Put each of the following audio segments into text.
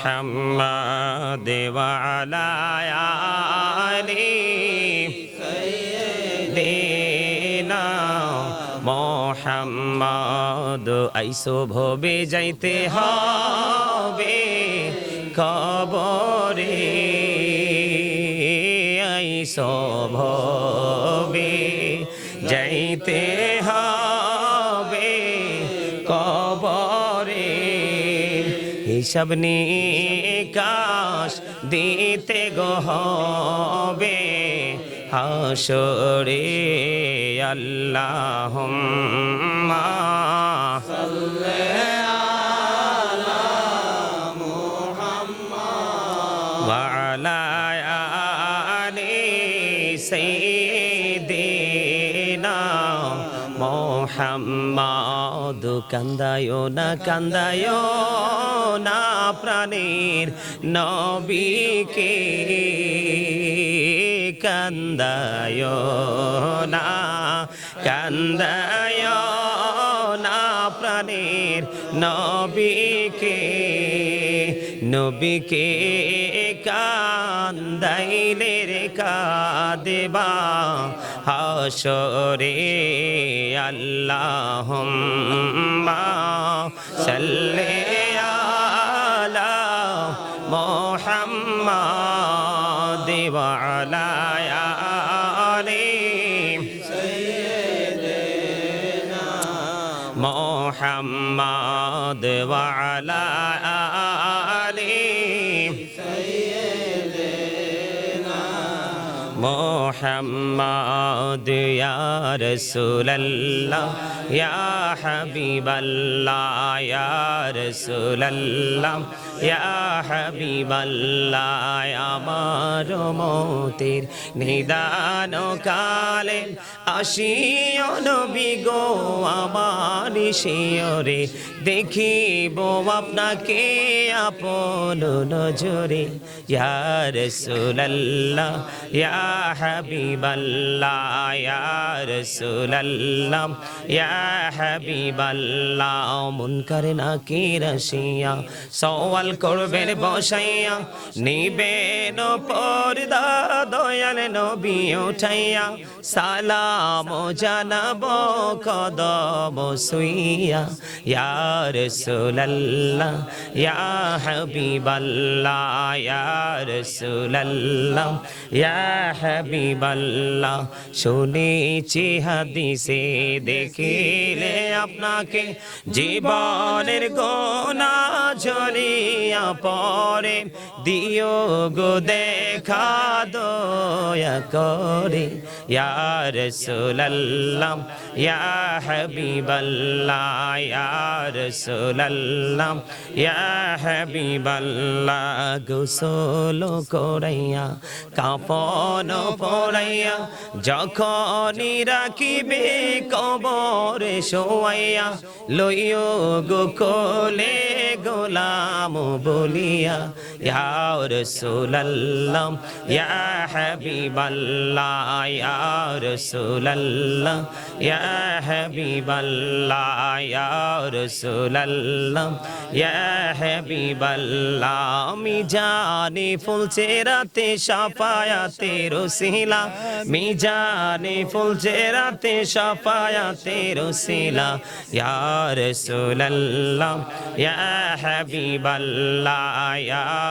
محمد وعلى آل দিনা মোহাম্মদ আইসো ভবে যাইতে হবে কবরে আইসো ভবে যাইতে হিসাব নিকাশ দিতে গো হবে। হাসরে আল্লাহ সাল্লাল্লাহু মোহাম্মদ কান্দায় না কান্দায় না প্রাণীর নবীকে। কান্দায় না কান্দায় না প্রাণীর নবীকে। নবীকে কান্দাইলে রে কাদেবা। হাসরে আল্লাহ সাল্লে আলা মোহাম্মদ দেওয়ালায়া রে মোহাম্মদ দেওয়ালা মোহাম্মদ ইয়া রাসূলুল্লাহ। يا حبيب الله يا رسول الله يا حبيب الله আমার মতের নিদান কালে আসিও নবী গো আমার শিয়রে দেখিব আপনাকে আপন নজরে ইয়া রাসূলুল্লাহ ইয়া হাবিবাল্লাহ ইয়া রাসূলুল্লাহ ইয়া হাবিবাল্লাহ, মুনকার নাকির আসিয়া সওয়াল করবেন বসাইয়া, নিবেন পর্দা দয়াল নবী উঠাইয়া, সালাম জানাব কদম সুইয়া, ইয়া রাসূলুল্লাহ, ইয়া হাবিবাল্লাহ, ইয়া রাসূলুল্লাহ, ইয়া হাবিবাল্লাহ, শুনেছি হাদিসে দেখিলে আপনাকে জীবনের গোনা ঝরিয়া পরে দিও গো দেখা দয়া করে, ইয়া রাসূলুল্লাহ, ইয়া হাবিবাল্লাহ, ইয়া রাসূলুল্লাহ, ইয়া হাবিবাল্লাহ, গোসল করাইয়া কাপন পরাইয়া, যখনই রাখিবে কবরে শোয়াইয়া, লইও গো কোলে গোলাম বলিয়া ইয়া রাসূলুল্লাহ ইয়া হাবিবাল্লাহ ইয়া রাসূলুল্লাহ ইয়া হাবিবাল্লাহ ইয়া রাসূলুল্লাহ ইয়া হাবিবাল্লাহ আমি জানি ফুলছে রাতে সাফায়াতে রসিলা। আমি জানি ফুলছে রাতে সাফায়াতে রসিলা। ইয়া রাসূলুল্লাহ, ইয়া হাবিবাল্লাহ, ইয়া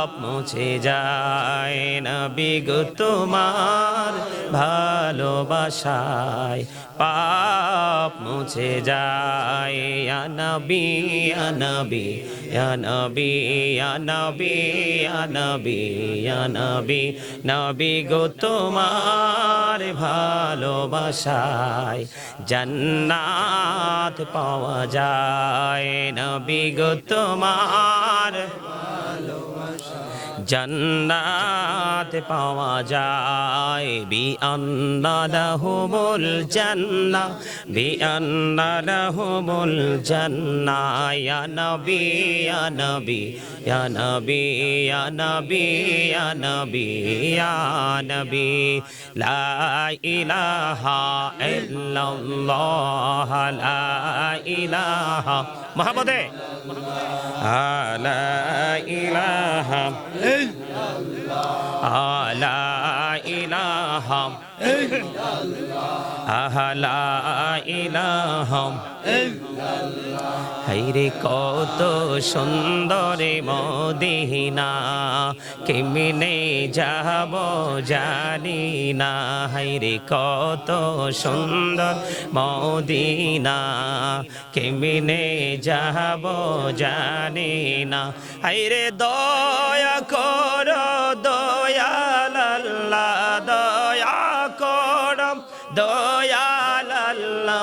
পাপ মুছে যায়। নবী গো, তোমার ভালোবাসায় পাপ মুছে যায়। ইয়া নবী ইয়া নবী ইয়া নবী ইয়া নবী নবী নবী। নবী গো, তোমার ভালোবাসায় জান্নাত পাওয়া যায়। নবী গো, তোমার জান্নাত পাওয়া যায়। বি আন্নালাহুমুল জান্নাহ। বি আন্নালাহুমুল জান্নাহ ইয়া নবী ইয়া নবী ইয়া নবী। লা ইলাহা ইল্লাল্লাহ, লা ইলাহা মোহাম্মদে আলা ইলাহা। আলা ইলাহা। আহলা ইলাহা হাইরে কত সুন্দর মদিনা, কেমনে যাব জানি না। হাইরে কত সুন্দর মদিনা, কেমনে যাব জানি না। হাইরে দয়া কর দয়াল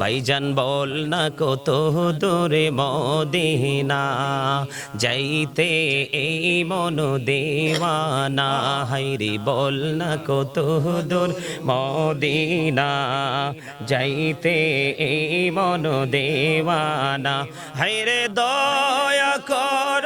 ভাইজান বল না কত দূরে মদিনা, যাইতে এই মন দেওয়ানা। হাইরে বল না কত দূর মদিনা, যাইতে এই মন দেওয়ানা। হাইরে দয়া কর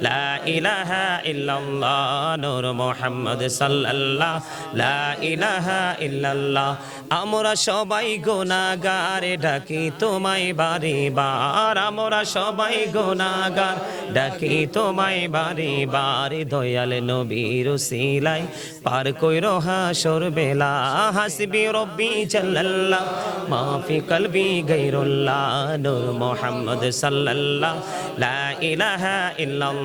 লা ইলাহা ইল্লাল্লাহ, নূর মোহাম্মদ সাল্লাল্লাহ। লা ইলাহা ইল্লাল্লাহ, আমরা সবাই গুনাহগার, ডাকি তোমায় বারে বার। আমরা সবাই গুনাহগার, ডাকি তোমায় বারে বার। দয়াল নবীর সিলাই পার কই রোহা সর বেলা। হাসবি রব্বি জাল্লাল্লাহ, মাফি কলবি গায়রুল্লাহ, নূর মোহাম্মদ সাল্লাল্লাহ। লা ইলাহা ইল্লাল্লাহ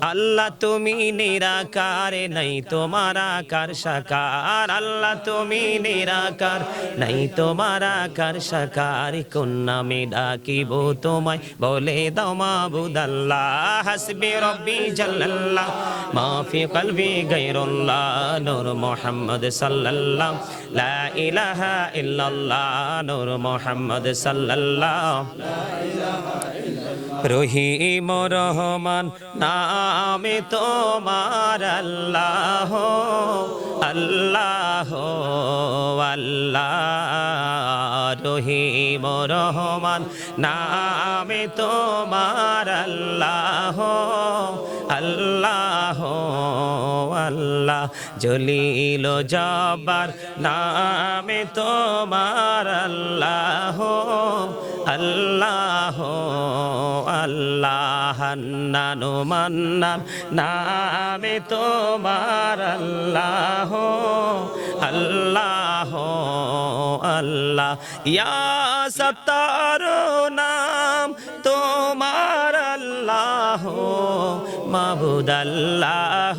আল্লাহ তুমি নিরাকার, নাই তোমার আকার সাকার। আল্লাহ তুমি নিরাকার, নাই তোমার আকার সাকার। কোন নামে ডাকিব তোমায়? বলে দাও মাবুদ আল্লাহ হাসবি রব্বি জাল্লাল্লাহ। মাফি কলবি গায়রুল্লাহ, নূর মোহাম্মদ সাল্লাল্লাহ। লা ইলাহা ইল্লাল্লাহ, নূর মোহাম্মদ সাল্লাল্লাহ। রহিম রহমান, নামে তোমার আল্লাহ আল্লাহ আল্লাহ। রহিম রহমান, নামে তোমার আল্লাহ আল্লাহ আল্লাহ। জলিল জব্বার, নামে তোমার আল্লাহ আল্লাহ আল্লাহ, হান্নানু মান্নান, নামে তোমার আল্লাহ আল্লাহ আল্লাহ। ইয়া সত্তার নাম তোমার আল্লাহ মাবুদ আল্লাহ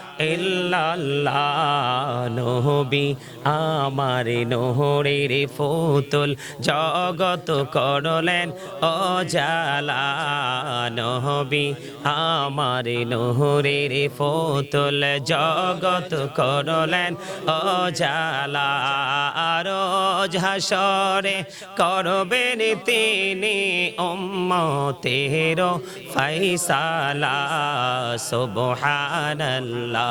ইল্লাল্লাহ নহবি আমার নহরের ফুতুল। জগত করলেন অজালা নহবি আমার নহরের ফুতুল। জগত করলেন অজালা, রোজ হাসরে করবেন তিনি উম্মতের ফাইসালা সুবহানাল্লাহ।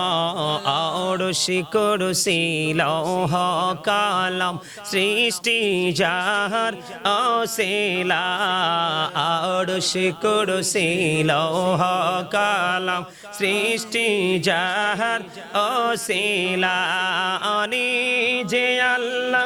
আড়শি করসি লৌহ কালাম সৃষ্টি যাহার অশিলা। আরশি করসি লৌহ কালাম সৃষ্টি যাহার অশিলা। অনি যে আল্লাহ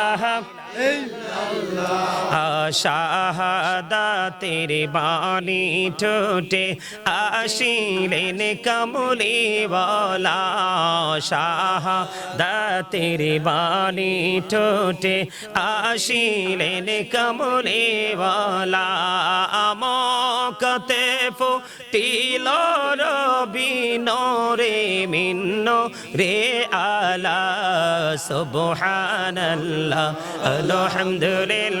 শাহাদাতের বাণী ঠোঁটে আসিলেন কমলি বলা। শাহাদাতের বাণী ঠোঁটে আসিলেন কমলি বলা। আমকতে ফুটিল রবি রে মিন্ন রে আলা, সুবহানাল্লাহ, আলহামদুলিল্লাহ।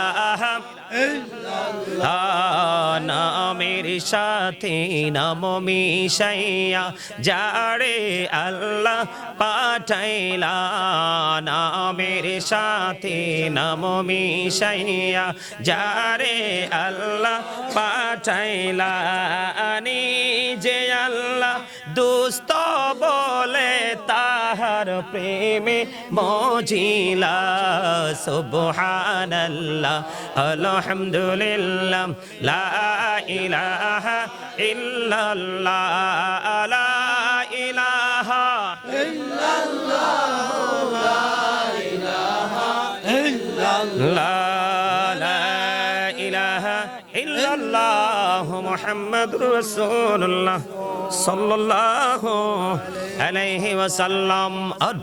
ইলাহা নামের সাথে নাম মিশাইয়া যারে আল্লাহ পাঠাইলা। নামের সাথে নাম মিশাইয়া যারে আল্লাহ পাঠাইলা। যে আল্লাহ দুস্ত বলে তাহার প্রেমে মজিলা। সুবহানাল্লাহ আলহামদুলিল্লাহ লা ইলাহা ইল্লাল্লাহ লা ইলাহা লা লা ইলাহা ইল্লাল্লাহ মুহাম্মাদুর রাসূলুল্লাহ সাল্লাল্লাহু আলাইহি ওয়াসাল্লাম